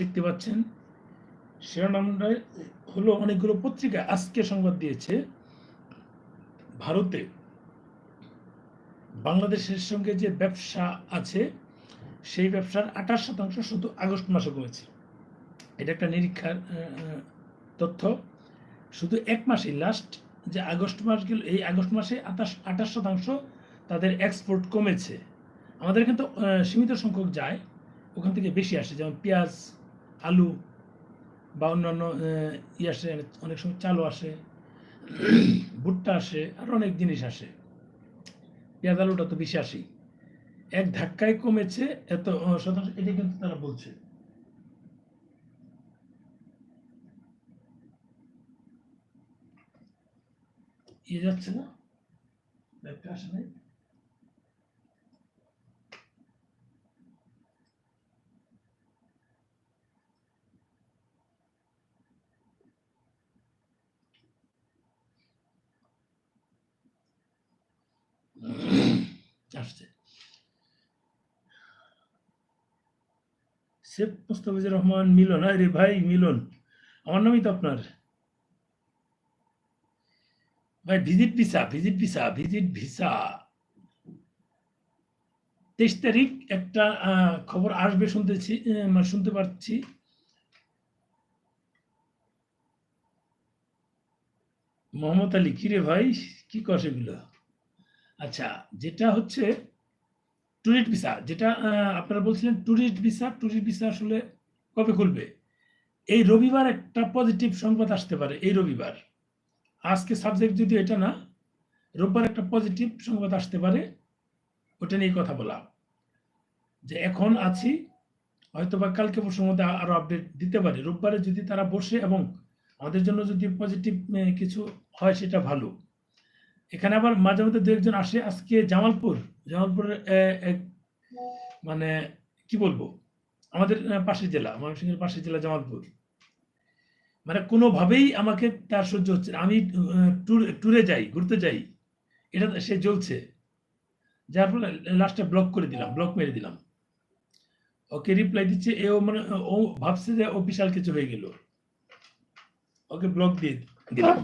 দেখতে পাচ্ছেন। শিরোনামটা হলো অনেকগুলো পত্রিকা আজকে সংবাদ দিয়েছে। ভারতে বাংলাদেশের সঙ্গে যে ব্যবসা আছে সেই ব্যবসার আঠাশ শতাংশ শুধু আগস্ট মাসে কমেছে। এটা একটা নিরীক্ষার তথ্য। শুধু এক মাসেই লাস্ট যে আগস্ট মাস গেল এই আগস্ট মাসে আঠাশ আঠাশ শতাংশ তাদের এক্সপোর্ট কমেছে। আমাদের কিন্তু আহ, সীমিত সংখ্যক যায় ওখান থেকে বেশি আসে যেমন পেঁয়াজ আলু বা অন্যান্য ই আসে, অনেক সময় চালও আসে, ভুট্টা আসে, আর অনেক জিনিস আসে। পেঁয়াজ আলুটা তো বেশি আসেই। এক ধাক্কায় কমেছে, এত শতাংশ, এটা কিন্তু তারা বলছে। ইয়ে যাচ্ছে না? ব্যাগটা আসে নাই? আসছে। শেখ মুস্তাফিজুর রহমান মিলন, আরে ভাই মিলন, আমার নামই তো আপনার। ভাই visit visa visit visa visit visa. তেইশ তারিখ একটা খবর আসবে শুনতেছি মানে শুনতে পাচ্ছি মোহাম্মদ আলী, কিরে ভাই, কি কর সেগুলো আচ্ছা যেটা হচ্ছে ট্যুরিস্ট ভিসা যেটা আপনারা বলছিলেন ট্যুরিস্ট ভিসা ট্যুরিস্ট ভিসা আসলে কবে খুলবে? এই রবিবার একটা পজিটিভ সংবাদ আসতে পারে, এই রবিবার। আজকে সাবজেক্ট যদি এটা না, রোববার একটা পজিটিভ সংবাদ আসতে পারে, ওটা নিয়ে কথা বলা। যে এখন আছি হয়তো বা কালকে পরশুর মধ্যে আরও আপডেট দিতে পারে। রোববারে যদি তারা বসে এবং আমাদের জন্য যদি পজিটিভ কিছু হয়, সেটা ভালো। এখানে আবার মাঝে মধ্যে দু একজন আসে আজকে জামালপুর। জামালপুরের এক মানে কি বলব? আমাদের পাশের জেলা, ময়মনসিংহের পাশের জেলা জামালপুর। মানে কোনোভাবেই আমাকে তার সহ্য হচ্ছে। আমি ট্যুরে যাই, ঘুরতে যাই, এটা সে জ্বলছে। যার ফলে লাস্টে ব্লক করে দিলাম, ব্লক মেরে দিলাম। ওকে রিপ্লাই দিচ্ছে এও মানে ও ভাবছে যে ও বিশাল কিছু হয়ে গেল। ওকে ব্লক দিয়ে দিলাম।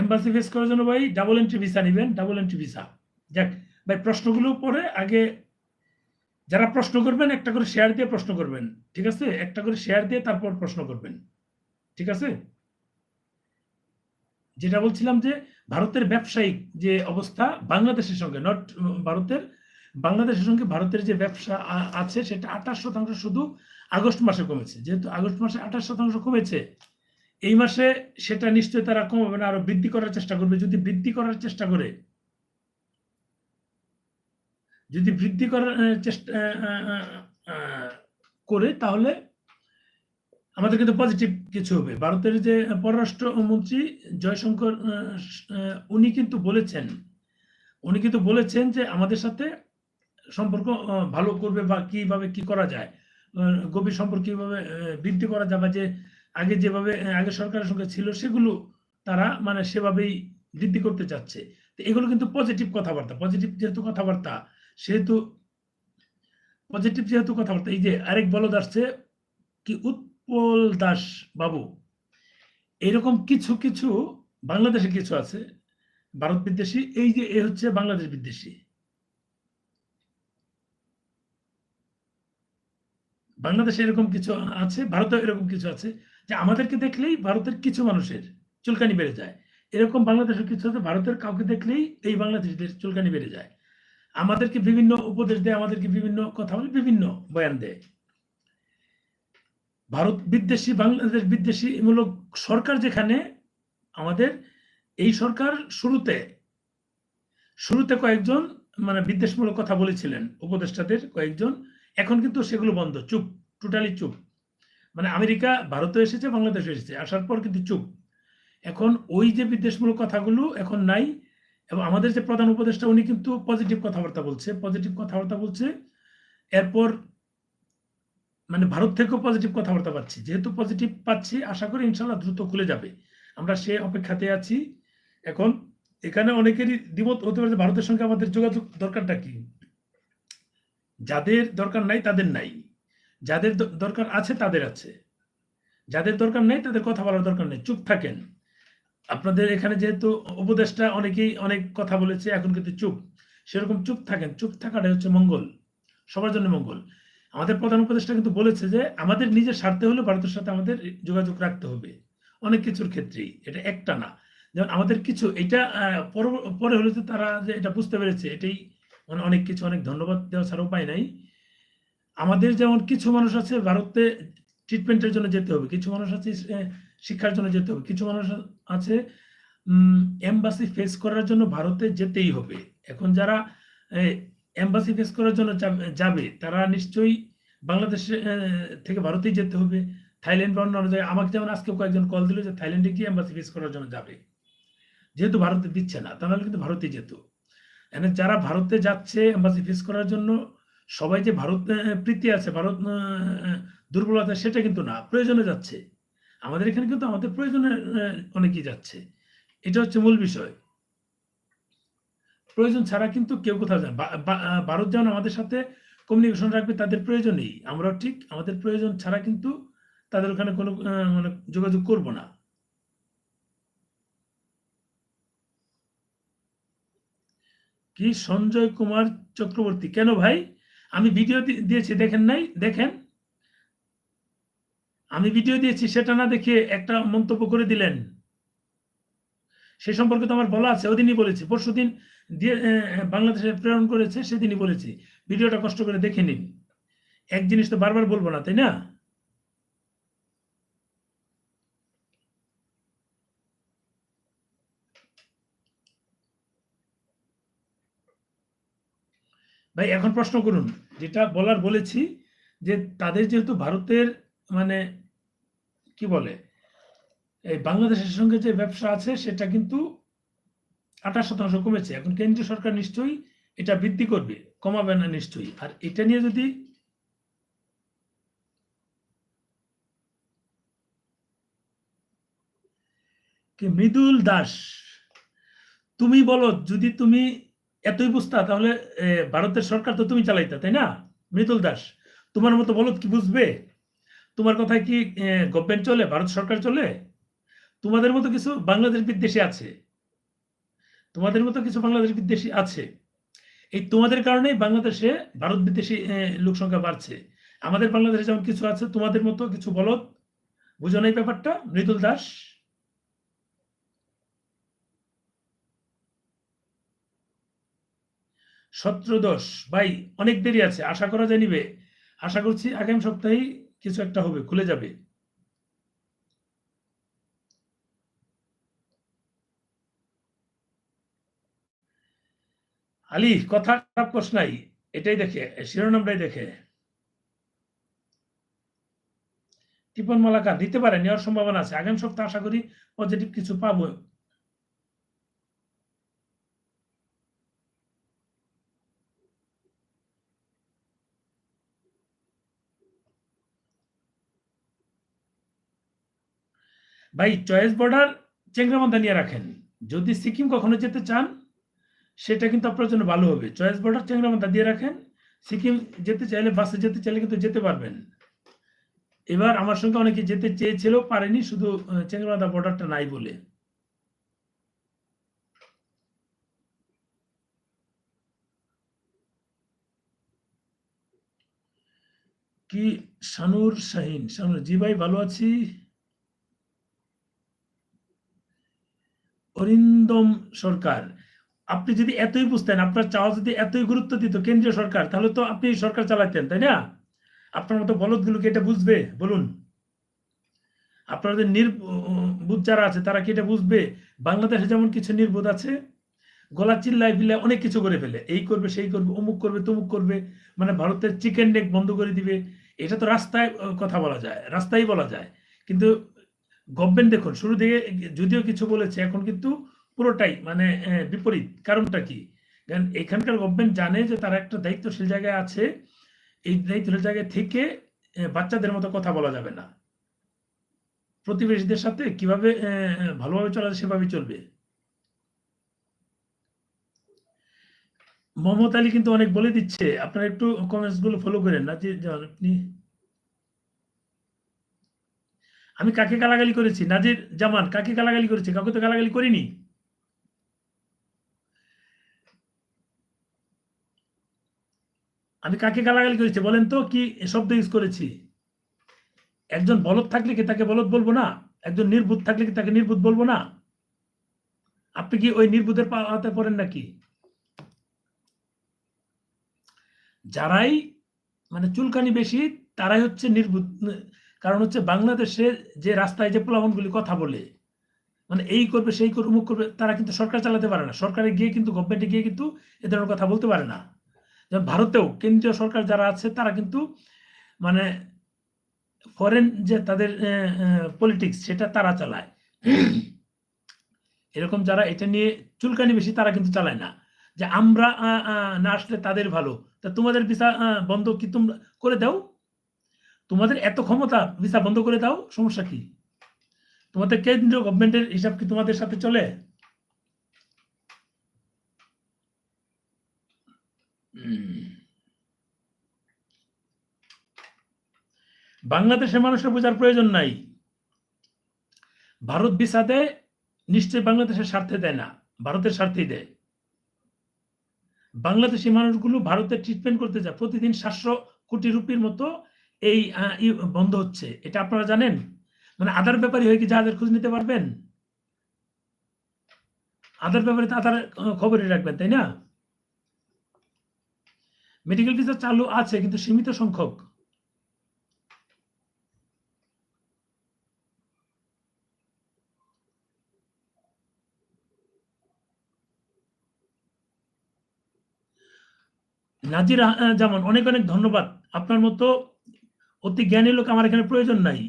এম্বাসি ফেস করার জন্য ভাই ডাবল এন্ট্রি ভিসা নেবেন ডাবল এন্ট্রি ভিসা যাক, ভাই প্রশ্নগুলো পরে আগে যারা প্রশ্ন করবেন, একটা করে শেয়ার দিয়ে প্রশ্ন করবেন, ঠিক আছে? একটা করে শেয়ার দিয়ে তারপর প্রশ্ন করবেন, ঠিক আছে? যেটা বলছিলাম যে ভারতের ব্যবসায়িক যে অবস্থা বাংলাদেশের সঙ্গে নট ভারতের, বাংলাদেশের সঙ্গে ভারতের যে ব্যবসা আছে সেটা আঠাশ শতাংশ শুধু আগস্ট মাসে কমেছে। যেহেতু আগস্ট মাসে আঠাশ শতাংশ কমেছে এই মাসে সেটা নিশ্চয়ই তারা কমাবে না, আরও বৃদ্ধি করার চেষ্টা করবে। যদি বৃদ্ধি করার চেষ্টা করে, যদি বৃদ্ধি করার চেষ্টা করে, তাহলে আমাদের কিন্তু পজিটিভ কিছু হবে। ভারতের যে পররাষ্ট্র মন্ত্রী জয়শঙ্কর উনি কিন্তু বলেছেন, উনি কিন্তু বলেছেন যে আমাদের সাথে সম্পর্ক ভালো করবে বা কীভাবে কি করা যায় গভীর সম্পর্ক কীভাবে বৃদ্ধি করা যাবে যে আগে যেভাবে, আগে সরকারের সঙ্গে ছিল সেগুলো তারা মানে সেভাবেই বৃদ্ধি করতে চাচ্ছে। এগুলো কিন্তু পজিটিভ কথাবার্তা। পজিটিভ যেহেতু কথাবার্তা, সেহেতু পজিটিভ যেহেতু কথাবার্তা, এই যে আরেক বলদ আসছে, কি উৎপল দাস বাবু। এরকম কিছু কিছু বাংলাদেশে কিছু আছে, ভারত বিদ্বেষী, এই যে এ হচ্ছে বাংলাদেশ বিদ্বেষী। বাংলাদেশে এরকম কিছু আছে ভারতে এরকম কিছু আছে। যে আমাদেরকে দেখলেই ভারতের কিছু মানুষের চুলকানি বেড়ে যায়। এরকম বাংলাদেশের কিছু আছে, ভারতের কাউকে দেখলেই এই বাংলাদেশিদের চুলকানি বেড়ে যায়। আমাদেরকে বিভিন্ন উপদেশ দেয়, আমাদেরকে বিভিন্ন কথা বলে, বিভিন্ন বয়ান দেয়। ভারত বিদ্বেষী, বাংলাদেশ বিদ্বেষী মূলক সরকার যেখানে, আমাদের এই সরকার শুরুতে শুরুতে কয়েকজন মানে বিদ্বেষমূলক কথা বলেছিলেন, উপদেষ্টাদের কয়েকজন। এখন কিন্তু সেগুলো বন্ধ, চুপ টোটালি চুপ। মানে আমেরিকা ভারতে এসেছে বাংলাদেশে এসেছে। আসার পর কিন্তু চুপ। এখন ওই যে বিদ্বেষমূলক কথাগুলো এখন নাই এবং আমাদের যে প্রধান উপদেষ্টা, উনি কিন্তু পজিটিভ কথাবার্তা বলছে। পজিটিভ কথাবার্তা বলছে, এরপর মানে ভারত থেকেও পজিটিভ কথাবার্তা পাচ্ছি। যেহেতু পজিটিভ পাচ্ছি, আশা করি ইনশাল্লাহ দ্রুত খুলে যাবে। আমরা সে অপেক্ষাতে আছি। এখন এখানে অনেকেরই দ্বিমত হতে পারে ভারতের সঙ্গে আমাদের যোগাযোগ দরকারটা কি? যাদের দরকার নাই, তাদের নাই। যাদের দরকার আছে, তাদের আছে। যাদের দরকার নেই, তাদের কথা বলার দরকার নেই। চুপ থাকেন। আপনাদের এখানে যেহেতু উপদেশটা অনেকেই অনেক কথা বলেছে, এখন কিন্তু চুপ। সেরকম চুপ থাকেন। চুপ থাকাটাই হচ্ছে মঙ্গল। সবার জন্য মঙ্গল। আমাদের প্রধান উপদেষ্টা কিন্তু বলেছে যে, আমাদের নিজের স্বার্থে হলে ভারতের সাথে আমাদের যোগাযোগ রাখতে হবে। অনেক কিছুর ক্ষেত্রেই। এটা একটা না। যেমন আমাদের কিছু, এটা পর- হলে তারা যে এটা বুঝতে পেরেছে, এটাই মানে অনেক কিছু, অনেক ধন্যবাদ দেওয়া ছাড়া উপায় নাই। আমাদের যেমন কিছু মানুষ আছে ভারতে ট্রিটমেন্টের জন্য যেতে হবে, কিছু মানুষ আছে শিক্ষার জন্য যেতে হবে, কিছু মানুষ আছে এম্বাসি ফেস করার জন্য ভারতে যেতেই হবে। এখন যারা এম্বাসি ফেস করার জন্য যাবে- তারা নিশ্চয়ই বাংলাদেশে থেকে ভারতেই যেতে হবে। থাইল্যান্ড বা অন্যান্য জায়গায়, আমাকে যেমন আজকে কয়েকজন কল দিল যে থাইল্যান্ডে গিয়ে এম্বাসি ফেস করার জন্য যাবে। যেহেতু ভারতে দিচ্ছে না, তাহলে কিন্তু ভারতেই যেত। যারা ভারতে যাচ্ছে এম্বাসি ফেস করার জন্য সবাই যে ভারত প্রীতি আছে, ভারত দুর্বলতা সেটা কিন্তু না, প্রয়োজনে যাচ্ছে। আমাদের এখানে কিন্তু আমাদের প্রয়োজনে অনেকেই যাচ্ছে। এটা হচ্ছে মূল বিষয়। প্রয়োজন ছাড়া কিন্তু কেউ কোথাও যায় ভারত যেমন আমাদের সাথে কমিউনিকেশন রাখবে, তাদের প্রয়োজনেই আমরা ঠিক, আমাদের প্রয়োজন ছাড়া কিন্তু তাদের ওখানে কোনো মানে যোগাযোগ করব না। কি সঞ্জয় কুমার চক্রবর্তী? কেন ভাই? আমি ভিডিও দিয়েছি, দেখেন নাই? দেখেন? আমি ভিডিও দিয়েছি, সেটা না দেখে একটা মন্তব্য করে দিলেন। সে সম্পর্কে তো আমার বলা আছে, ওদিনই বলেছি। পরশু দিন দিয়ে বাংলাদেশে প্রেরণ করেছে, সেদিনই বলেছি। ভিডিওটা কষ্ট করে দেখে নিন। এক জিনিস তো বারবার বলব না, তাই না? ভাই, এখন প্রশ্ন করুন। যেটা বলার বলেছি যে তাদের যেহেতু ভারতের মানে কি বলে, এই বাংলাদেশের সঙ্গে যে ব্যবসা আছে সেটা কিন্তু আঠাশ শতাংশ কমেছে। এখন কেন্দ্রীয় সরকার নিশ্চয়ই এটা বৃদ্ধি করবে, কমাবে না নিশ্চয়ই। আর এটা নিয়ে যদি মৃদুল দাস, তুমি বলো, যদি তুমি এতই বুঝতা, তাহলে ভারতের সরকার তো তুমি চালাইতা, তাই না? মৃদুল দাস, তোমার মতো বলো কি বুঝবে? তোমার কথায় কি গভর্নমেন্ট চলে, ভারত সরকার চলে? তোমাদের মতো কিছু বাংলাদেশ বিদ্বেষী আছে? তোমাদের মতো কিছু বাংলাদেশ বিদ্বেষী আছে? এই তোমাদের কারণেই বাংলাদেশে ভারত বিদ্বেষী লোক সংখ্যা বাড়ছে। আমাদের বাংলাদেশে যেমন কিছু আছে, তোমাদের মতো কিছু বলদ, বুঝো না এই ব্যাপারটা, মৃদুল দাস। সত্রদশ। ভাই, অনেক দেরি আছে, আশা করা যায় নিবে। আশা করছি আগামী সপ্তাহেই কিছু একটা হবে, খুলে যাবে। আলী, কথা খারাপ কস নাই, এটাই দেখে, শিরোনামটাই দেখে। টিপন মালাকার দিতে পারে নেওয়ার সম্ভাবনা আছে। আগামী সপ্তাহে আশা করি পজিটিভ কিছু পাবো। ভাই, চয়েস বর্ডার চেংরামান্দা নিয়ে রাখেন। যদি সিকিম কখনো যেতে চান, সেটা কিন্তু আপনার জন্য ভালো হবে। চয়েস বর্ডার চেংরামান্দা দিয়ে রাখেন। সিকিম যেতে চাইলে, বাসে যেতে চাইলে কিন্তু যেতে পারবেন। এবার আমার সঙ্গে অনেকে যেতে চেয়েছিল পারেনি, শুধু চেংরামান্দা বর্ডারটা নাই বলে। কি? শানুর শাহিন। শানুর, জি ভাই, ভালো আছি। অরিন্দম সরকার। আপনি যদি এতই বুঝতেন, আপনার চাওয়া যদি এতই গুরুত্ব দিত কেন্দ্রীয় সরকার, তাহলে তো আপনি সরকার চালাতেন, তাই না? আপনার মতো বলদগুলোকে এটা বুঝবে? বলুন। আপনাদের নির্বুধ যারা আছে, তারা কি এটা বুঝবে? বাংলাদেশে যেমন কিছু নির্বোধ আছে, গলা চিল্লায় ফিল্লায় অনেক কিছু করে ফেলে। এই করবে, সেই করবে, অমুক করবে, তমুক করবে মানে ভারতের চিকেন নেক বন্ধ করে দিবে। এটা তো রাস্তায় কথা বলা যায় রাস্তায় বলা যায়। কিন্তু গভর্নমেন্ট দেখুন, শুরু থেকে যদিও কিছু বলেছে, এখন কিন্তু পুরোটাই মানে বিপরীত। কারণটা কি? কারণ এখানকার গভর্নমেন্ট জানে যে তারা একটা দায়িত্বশীল জায়গায় আছে। এই দায়িত্বশীল জায়গায় থেকে বাচ্চাদের মতো কথা বলা যাবে না। প্রতিবেশীদের সাথে কীভাবে ভালোভাবে চলা যায় সেভাবে চলবে। মোহাম্মদ আলী কিন্তু অনেক বলে দিচ্ছে। আপনারা একটু কমেন্টসগুলো ফলো করেন না যে আপনি আমি কাকে গালাগালি করেছি? নাজির জামান, কাকে গালাগালি করেছি? কাউকে তো গালাগালি করিনি। আমি কাকে গালাগালি করেছি বলেন তো, কি শব্দ ইউজ করেছি? একজন বলদ থাকলে কি তাকে বলদ বলব না? একজন নির্বুধ থাকলে কি তাকে নির্বুধ বলব না? আপনি কি ওই নির্বুধের পাওয়াতে পড়েন নাকি? যারাই মানে চুলকানি বেশি, তারাই হচ্ছে নির্বুধ কারণ হচ্ছে বাংলাদেশে যে রাস্তায় যে প্লাবনগুলি কথা বলে মানে এই করবে, সেই করবে মুখ করবে, তারা কিন্তু সরকার চালাতে পারে না। সরকারে গিয়ে কিন্তু গভর্নমেন্টে গিয়ে কিন্তু এ ধরনের কথা বলতে পারে না। যেমন ভারতেও কেন্দ্রীয় সরকার যারা আছে, তারা কিন্তু মানে ফরেন যে তাদের পলিটিক্স সেটা তারা চালায়। এরকম যারা এটা নিয়ে চুলকানি বেশি, তারা কিন্তু চালায় না। যে আমরা না আসলে তাদের ভালো। তা তোমাদের ভিসা বন্ধ কি তোমরা করে দাও? তোমাদের এত ক্ষমতা, ভিসা বন্ধ করে দাও, সমস্যা কি? তোমাদের কেন্দ্রীয় গভর্নমেন্টের হিসাব কি তোমাদের সাথে চলে? বাংলাদেশের মানুষের বোঝার প্রয়োজন নাই। ভারত ভিসাতে নিশ্চয় বাংলাদেশের স্বার্থে দেয় না। ভারতের স্বার্থেই দেয়। বাংলাদেশি মানুষগুলো ভারতের ট্রিটমেন্ট করতে যায়। প্রতিদিন সাতশো কোটি রুপির মতো এই বন্ধ হচ্ছে। এটা আপনারা জানেন? মানে আধার ব্যাপারী হয়ে কি যাদের খোঁজ নিতে পারবেন? আধার ব্যাপারে তো আধার খবরই রাখবেন, তাই না? মেডিকেল ভিসা চালু আছে, কিন্তু সীমিত সংখ্যক। নাজির যেমন অনেক অনেক ধন্যবাদ। আপনার মতো অতি জ্ঞানী লোক আমার এখানে প্রয়োজন নাই।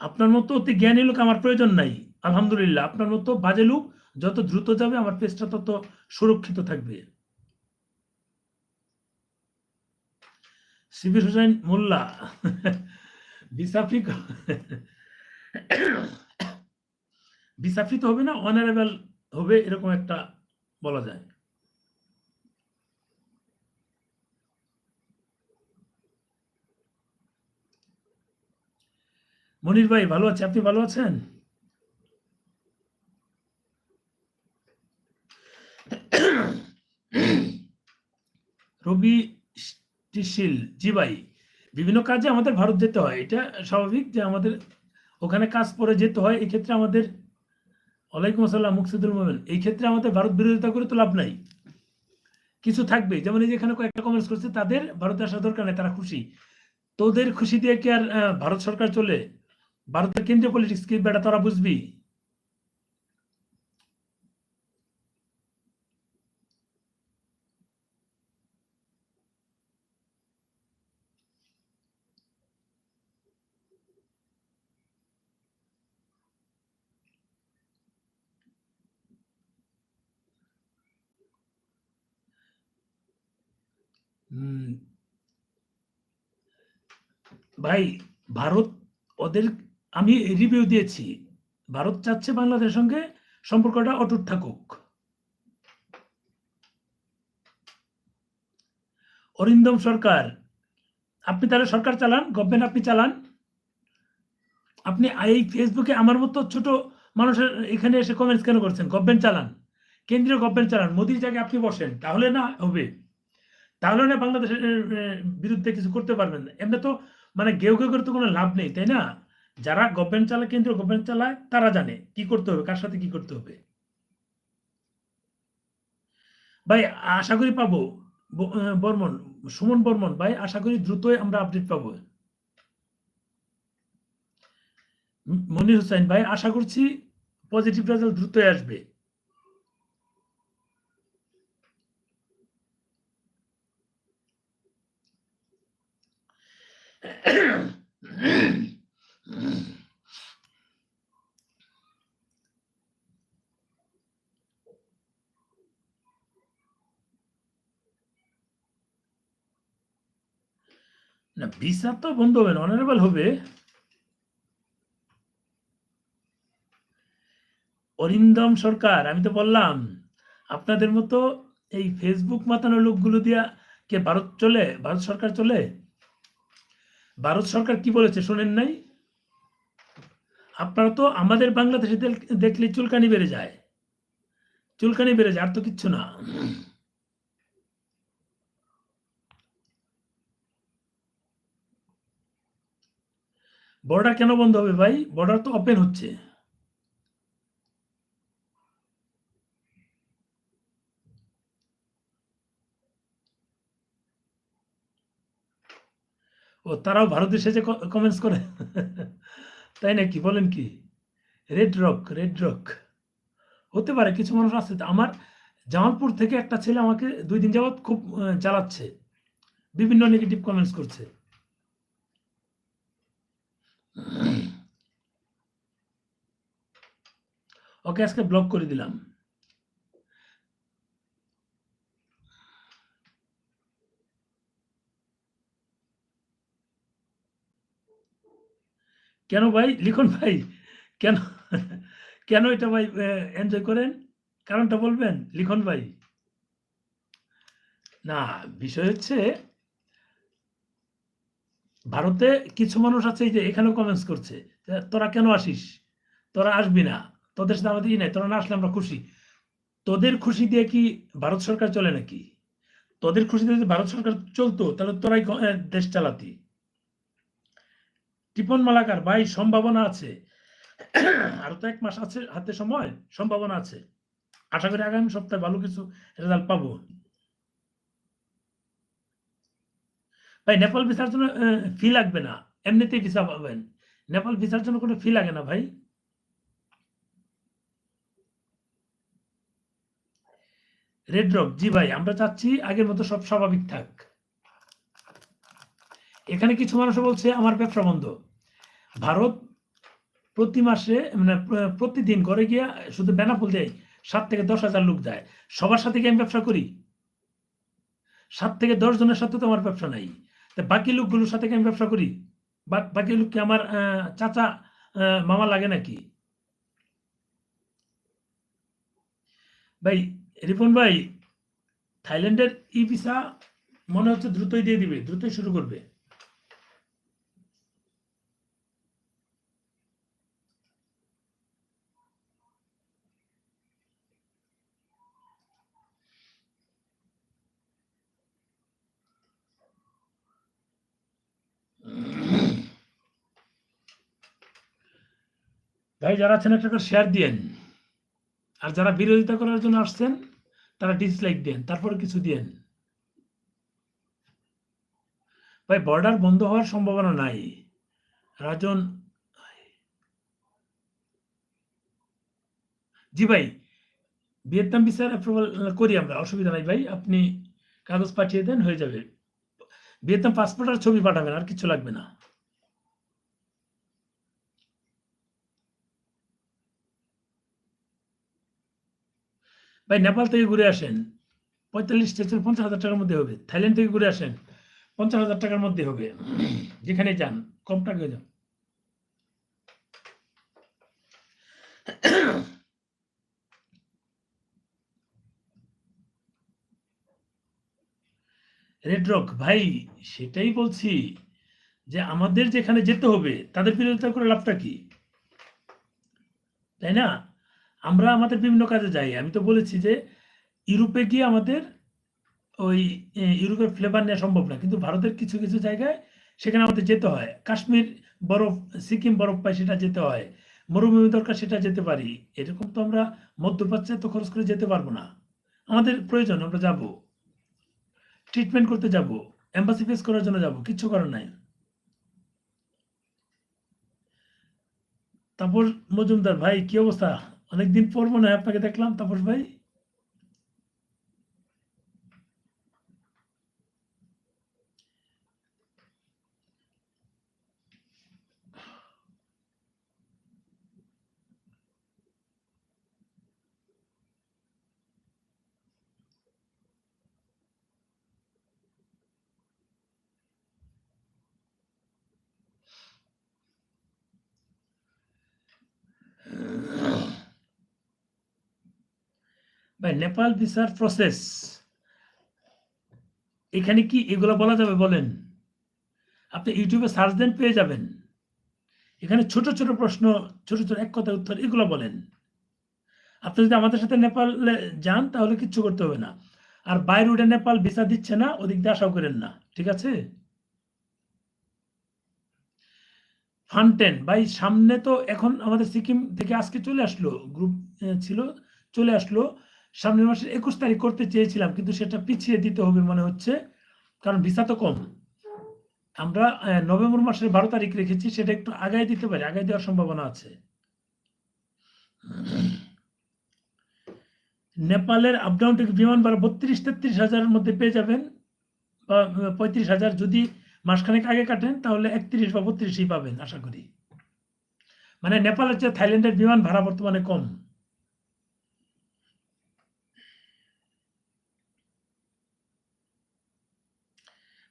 আপনার মতো অতি জ্ঞানী লোক আমার প্রয়োজন নাই। আলহামদুলিল্লাহ, আপনার মতো বাজে লোক যত দ্রুত যাবে আমার পেজটা তত সুরক্ষিত থাকবে। শিবির হোসেন মোল্লা বিসাফি বিসাফি তো হবে না অনারেবল হবে, এরকম একটা বলা যায়। মনির ভাই, ভালো আছে? আপনি ভালো আছেন? রবি টিসিল জি ভাই, বিভিন্ন কাজে আমাদের ভারত যেতে হয়। এটা স্বাভাবিক যে আমাদের ওখানে কাজ পরে যেতে হয় এই ক্ষেত্রে আমাদের ওয়ালাইকুম আসসালাম, মুকসিদুল মোমেন, এই ক্ষেত্রে আমাদের ভারত বিরোধিতা করে তো লাভ নাই। কিছু থাকবে, যেমন এই যে এখানে কয়েকটা কমেন্টস করছে, তাদের ভারতে আসা দরকার নেই, তারা খুশি। তোদের খুশি দিয়ে কি আর ভারত সরকার চলে? ভারতের কেন্দ্রীয় পলিটিক্স কি বেটা তোরা বুঝবি? ভাই ভারত ওদের আমি রিভিউ দিয়েছি। ভারত চাচ্ছে বাংলাদেশের সঙ্গে সম্পর্কটা অটুট থাকুক। অরিন্দম সরকার, আপনি তাহলে সরকার চালান গভর্নমেন্ট আপনি চালান? আপনি এই ফেসবুকে আমার মতো ছোট মানুষের এখানে এসে কমেন্টস কেন করছেন? গভর্নমেন্ট চালান। কেন্দ্রীয় গভর্নমেন্ট চালান। মোদির জায়গায় আপনি বসেন। তাহলে না হবে। তাহলে না বাংলাদেশের বিরুদ্ধে কিছু করতে পারবেন না। এমনি তো মানে গেউ গেউ করে তো কোনো লাভ নেই, তাই না? যারা গভর্নমেন্ট চালায়, কেন্দ্রীয় গভর্নমেন্ট চালায়, তারা জানে কি করতে হবে, কার সাথে কি করতে হবে। ভাই, আশা করি পাবো। বর্মন, সুমন বর্মন, ভাই, আশা করি দ্রুতই আমরা আপডেট পাবো। মনির হুসাইন ভাই, আশা করছি পজিটিভ রেজাল্ট দ্রুতই আসবে। না ভিসা তো বন্ধ হবে না অনারেবল হবে। অরিন্দম সরকার, আমি তো বললাম, আপনাদের মতো এই ফেসবুক মাতানো লোকগুলো দিয়া কে ভারত চলে, ভারত সরকার চলে? ভারত সরকার কি বলেছে, শোনেন নাই? আপনারা তো আমাদের বাংলাদেশে দেখ- দেখলে চুলকানি বেড়ে যায়। চুলকানি বেড়ে যায়, আর তো কিচ্ছু না। বর্ডার কেন বন্ধ হবে ভাই? বর্ডার তো ওপেন হচ্ছে। ও, তারাও ভারতে এসেছে কমেন্টস করে। তাই নাকি? বলেন কি? রেড রক রেড রক হতে পারে, কিছু মানুষ আছে। আমার জামালপুর থেকে একটা ছেলে আমাকে দুই দিন যাবৎ খুব জ্বালাচ্ছে। বিভিন্ন নেগেটিভ কমেন্টস করছে। ওকে আজকে ব্লক করে দিলাম। কেন ভাই? লিখন ভাই, কেন কেন এটা ভাই এনজয় করেন? কারণটা বলবেন? লিখন ভাই। না, বিষয় হচ্ছে, ভারতে কিছু মানুষ আছে যে এখানেও কমেন্টস করছে তোরা কেন আসিস? তোরা আসবি না। তোদের সাথে আমাদের নাই, তোরা না আসলে আমরা খুশি। তোদের খুশি দিয়ে কি ভারত সরকার চলে নাকি? তোদের খুশিতে যদি ভারত সরকার চলতো, তাহলে তোরাই দেশ চালাতি। টিপন মালাকার, ভাই, সম্ভাবনা আছে। আর তো এক মাস আছে, হাতে সময়, সম্ভাবনা আছে। আশা করি আগামী সপ্তাহে ভালো কিছু রেজাল্ট পাবো। ভাই, নেপাল ভিসার জন্য ফি লাগবে না। এমনিতেই ভিসা পাবেন। নেপাল ভিসার জন্য কোনো ফি লাগে না, ভাই। রেড রক জি ভাই, আমরা চাচ্ছি আগের মতো সব স্বাভাবিক থাক। এখানে কিছু মানুষ বলছে, আমার ব্যবসা বন্ধ। ভারত প্রতি মাসে মানে প্রতিদিন ঘরে গিয়া শুধু বেনাফুল দেয়, সাত থেকে দশ হাজার লোক যায়। সবার সাথে কি আমি ব্যবসা করি? সাত থেকে দশ জনের সাথে তো আমার ব্যবসা নাই। তা বাকি লোকগুলোর সাথে কি আমি ব্যবসা করি? বাকি লোককে আমার চাচা মামা লাগে নাকি? ভাই রিপন ভাই, থাইল্যান্ডের ই ভিসা মনে হচ্ছে দ্রুতই দিয়ে দিবে, দ্রুতই শুরু করবে। ভাই, যারা আছেন, একটা শেয়ার দিয়েন। আর যারা বিরোধিতা করার জন্য আসছেন তারা ডিসলাইক দেন, তারপরে কিছু দিয়েন ভাই বর্ডার বন্ধ হওয়ার সম্ভাবনা নাই। রাজন, জি ভাই ভিয়েতনাম ভিসার অ্যাপ্রুভাল করি আমরা, অসুবিধা নাই ভাই, আপনি কাগজ পাঠিয়ে দেন, হয়ে যাবে। ভিয়েতনাম পাসপোর্ট আর ছবি পাঠাবেন, আর কিছু লাগবে না। ভাই, নেপাল থেকে ঘুরে আসেন। পঁয়তাল্লিশ থেকে পঞ্চাশ হাজার টাকার মধ্যে হবে। থাইল্যান্ড থেকে ঘুরে আসেন, পঞ্চাশ হাজার টাকার মধ্যে হবে। যেখানে যান, কম টাকা যান। রেড রক ভাই, সেটাই বলছি যে আমাদের যেখানে যেতে হবে, তাদের বিরোধিতা করে লাভটা কি? তাই না? আমরা আমাদের বিভিন্ন কাজে যাই। আমি তো বলেছি যে, ইউরোপে গিয়ে আমাদের ওই ইউরোপের ফ্লেভার নেওয়া সম্ভব না। কিন্তু ভারতের কিছু কিছু জায়গায় সেখানে আমাদের যেতে হয়। কাশ্মীর বরফ, সিকিম বরফ পাই সেটা যেতে হয়। মরুভূমি দরকার সেটা যেতে পারি। এরকম তো আমরা মধ্যপ্রাচ্যে তো খরচ করে যেতে পারব না। আমাদের প্রয়োজন, আমরা যাব। ট্রিটমেন্ট করতে যাব। এম্বাসি ফেস করার জন্য যাব। কিচ্ছু করার নাই। তারপর মজুমদার, ভাই, কি অবস্থা? অনেকদিন পর মনে হয় আপনাকে দেখলাম তাপস ভাই। ভাই, নেপাল ভিসার প্রসেস এখানে কি এগুলো বলা যাবে বলেন? আপনি ইউটিউবে সার্চ দেন পেয়ে যাবেন। এখানে ছোট ছোট প্রশ্ন, ছোট ছোট এক কথা উত্তর এগুলো বলেন। আপনি যদি আমাদের সাথে নেপালে যান, তাহলে কিচ্ছু করতে হবে না। আর বাইরে উঠে নেপাল ভিসা দিচ্ছে না, ওদিক দিয়ে আশাও করেন না। ঠিক আছে? ফান্টেন, ভাই, সামনে তো এখন আমাদের সিকিম থেকে আজকে চলে আসলো গ্রুপ ছিল, চলে আসলো। সামনের মাসের একুশ তারিখ করতে চেয়েছিলাম, কিন্তু সেটা পিছিয়ে দিতে হবে মনে হচ্ছে, কারণ ভিসা তো কম। আমরা নভেম্বর মাসের বারো তারিখ রেখেছি, সেটা একটু আগায় দিতে পারি, আগায় দেওয়ার সম্ভাবনা আছে। নেপালের আপ ডাউন থেকে বিমান ভাড়া বত্রিশ, তেত্রিশ হাজারের মধ্যে পেয়ে যাবেন, বা পঁয়ত্রিশ হাজার যদি মাসখানেক আগে কাটেন, তাহলে একত্রিশ বা বত্রিশই পাবেন, আশা করি। মানে নেপালের চেয়ে থাইল্যান্ডের বিমান ভাড়া বর্তমানে কম।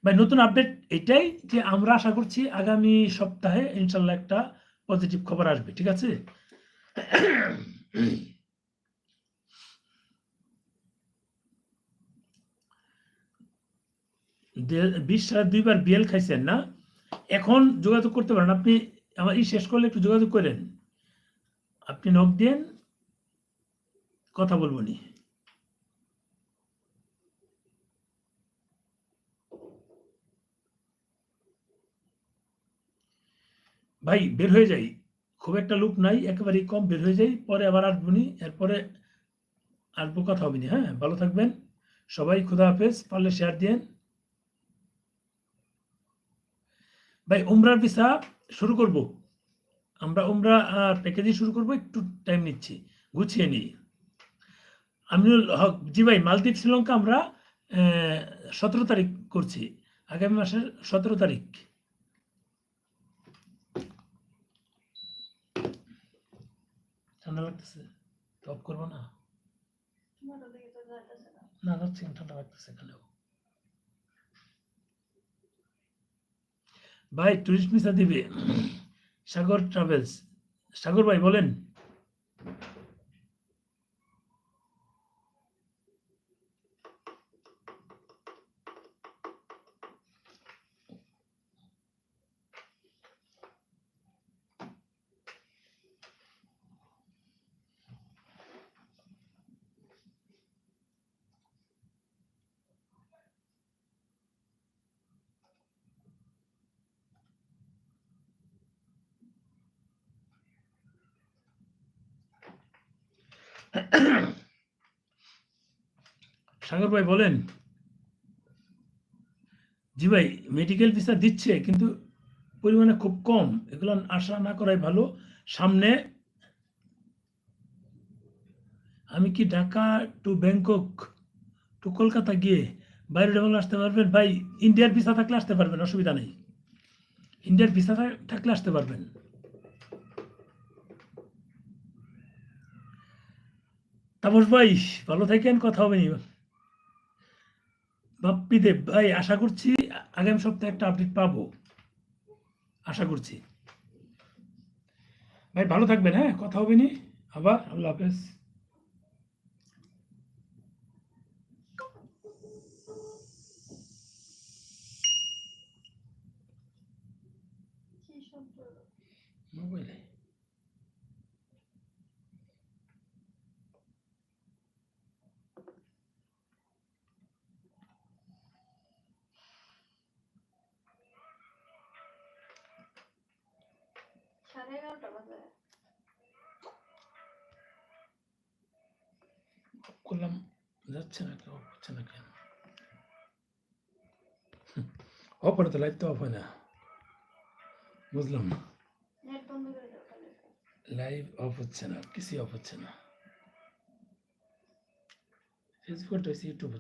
ভাই, নতুন আপডেট এটাই যে আমরা আশা করছি আগামী সপ্তাহে ইনশাল্লাহ একটা পজিটিভ খবর আসবে, ঠিক আছে? বিশ সালে দুইবার বিএল খাইছেন না? এখন যোগাযোগ করতে পারেন। আপনি আমার ই শেষ করলে একটু যোগাযোগ করেন। আপনি নক দেন কথা বলব নি। ভাই, বের হয়ে যাই। খুব একটা লোক নাই, একেবারেই কম বের হয়ে যাই, পরে আবার আসব নি, এরপরে আসব, কথা হবে নি হ্যাঁ? ভালো থাকবেন। সবাই খুদা হাফেজ, পারলে শেয়ার দিয়েন। ভাই, উমরার ভিসা শুরু করব। আমরা উমরা প্যাকেজিং শুরু করব, একটু টাইম নিচ্ছি, গুছিয়ে নিই। আমিনুল হক, জি ভাই, মালদ্বীপ, শ্রীলঙ্কা আমরা সতেরো তারিখ করছি। আগামী মাসের সতেরো তারিখ। ঠান্ডা লাগতেছে? টপ করব না? না। যাচ্ছে ঠান্ডা লাগতেছে এখানেও ভাই টুরিস্ট ভিসা দিবে। সাগর ট্রাভেলস সাগর ভাই বলেন। সাগর ভাই বলেন, জি ভাই মেডিকেল ভিসা দিচ্ছে, কিন্তু পরিমাণে খুব কম। এগুলো আশা না করাই ভালো। সামনে আমি কি Dhaka to Bangkok to Kolkata গিয়ে বাইরে ডেভেলপ আসতে পারবেন? ভাই ইন্ডিয়ার ভিসা থাকলে আসতে পারবেন, অসুবিধা নেই। ইন্ডিয়ার ভিসা থাকলে আসতে পারবেন। তাপস ভাই, ভালো থাকেন, কথা হবে নি। বাপ্পি দেব ভাই আশা করছি আগামী সপ্তাহে একটা আপডেট পাবো। আশা করছি। ভাই ভালো থাকবেন হ্যাঁ? কথা হবে নি? আবার আল্লাহ হাফেজ। মোবাইলে সাড়ে এগারোটা বাজে অফ করলাম যাচ্ছে না অফ হচ্ছে না কেন অফ করে তো লাইট তো অফ হয় না। বুঝলাম। লাইভ অফ হচ্ছে না কিছু অফ হচ্ছে না। ফেসবুক ইউটিউব হচ্ছে